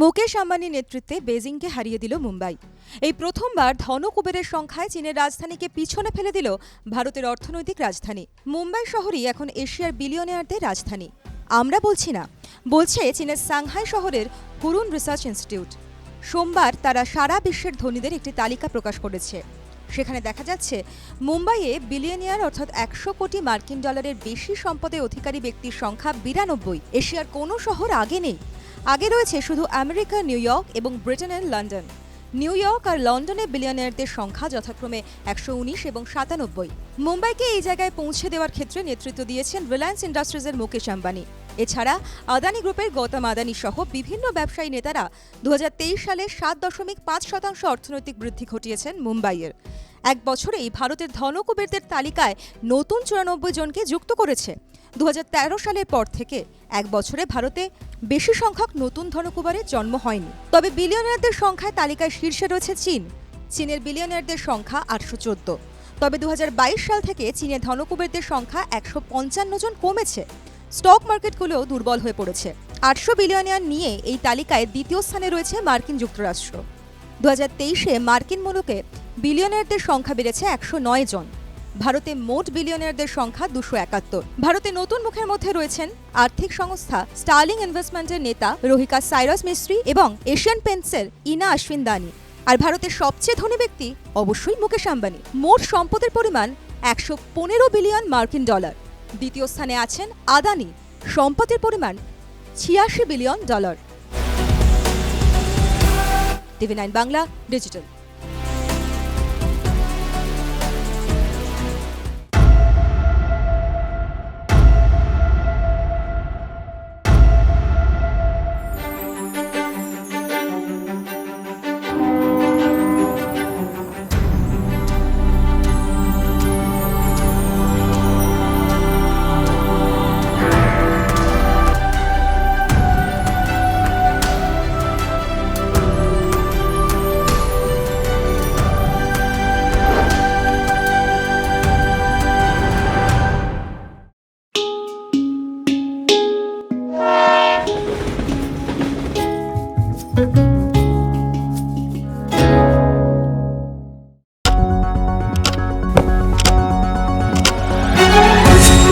মুকেশ আম্বানির নেতৃত্বে বেজিংকে হারিয়ে দিল মুম্বাই। এই প্রথমবার ধন কুবেরের সংখ্যায় চীনের রাজধানীকে পিছনে ফেলে দিল ভারতের অর্থনৈতিক রাজধানী। মুম্বাই শহরই এখন এশিয়ার বিলিয়নিয়ারদের রাজধানী। আমরা বলছি না, বলছে চীনের সাংহাই শহরের হুরুন রিসার্চ ইনস্টিটিউট। সোমবার তারা সারা বিশ্বের ধনীদের একটি তালিকা প্রকাশ করেছে। সেখানে দেখা যাচ্ছে, মুম্বাইয়ে বিলিয়নিয়ার অর্থাৎ একশো কোটি মার্কিন ডলারের বেশি সম্পদে অধিকারী ব্যক্তির সংখ্যা বিরানব্বই। এশিয়ার কোনো শহর আগে নেই। আগে রয়েছে শুধু আমেরিকা, নিউ ইয়র্ক এবং ব্রিটেনের লন্ডন। নিউ ইয়র্ক আর লন্ডনে বিলিয়নিয়ারদের সংখ্যা যথাক্রমে একশো উনিশ এবং সাতানব্বই। মুম্বাইকে এই জায়গায় পৌঁছে দেওয়ার ক্ষেত্রে নেতৃত্ব দিয়েছেন রিলায়েন্স ইন্ডাস্ট্রিজের মুকেশ আম্বানি। এছাড়া আদানি গ্রুপের গৌতম আদানি সহ বিভিন্ন ব্যবসায়ী নেতারা দু হাজার তেইশ সালে সাত দশমিক পাঁচ শতাংশ অর্থনৈতিক বৃদ্ধি ঘটিয়েছেন মুম্বাইয়ের। এক বছরেই ভারতের ধনকুবেরদের তালিকায় নতুন চুরানব্বই জনকে যুক্ত করেছে। দু হাজার তেরো সালের পর থেকে এক বছরে ভারতে বেশি সংখ্যক নতুন ধনকুবেরের জন্ম হয়নি। তবে বিলিয়নারদের সংখ্যায় তালিকায় শীর্ষে রয়েছে চীন। চীনের বিলিয়নারদের সংখ্যা আটশো চোদ্দ। তবে দু হাজার বাইশ সাল থেকে চীনের ধনকুবেরদের সংখ্যা একশো পঞ্চান্ন জন কমেছে। স্টক মার্কেটগুলোও দুর্বল হয়ে পড়েছে। আটশো বিলিয়নিয়ার নিয়ে এই তালিকায় দ্বিতীয় স্থানে রয়েছে মার্কিন যুক্তরাষ্ট্র। দু হাজার তেইশে মার্কিন মুলুকে বিলিয়নারদের সংখ্যা বেড়েছে একশো নয় জন। ভারতে মোট বিলিয়নারদের সংখ্যা দুশো একাত্তর। ভারতে নতুন মুখের মধ্যে রয়েছেন আর্থিক সংস্থা স্টার্লিং ইনভেস্টমেন্টের নেতা রোহিকা সাইরাস মিস্ত্রি এবং এশিয়ান পেন্টসের ইনা আশ্বিন দানি আর ভারতের সবচেয়ে ধনী ব্যক্তি অবশ্যই মুকেশ আম্বানি। মোট সম্পদের পরিমাণ একশো পনেরো বিলিয়ন মার্কিন ডলার। দ্বিতীয় স্থানে আছেন আদানি সম্পদের পরিমাণ ছিয়াশি billion dollar. TV nine Bangla digital.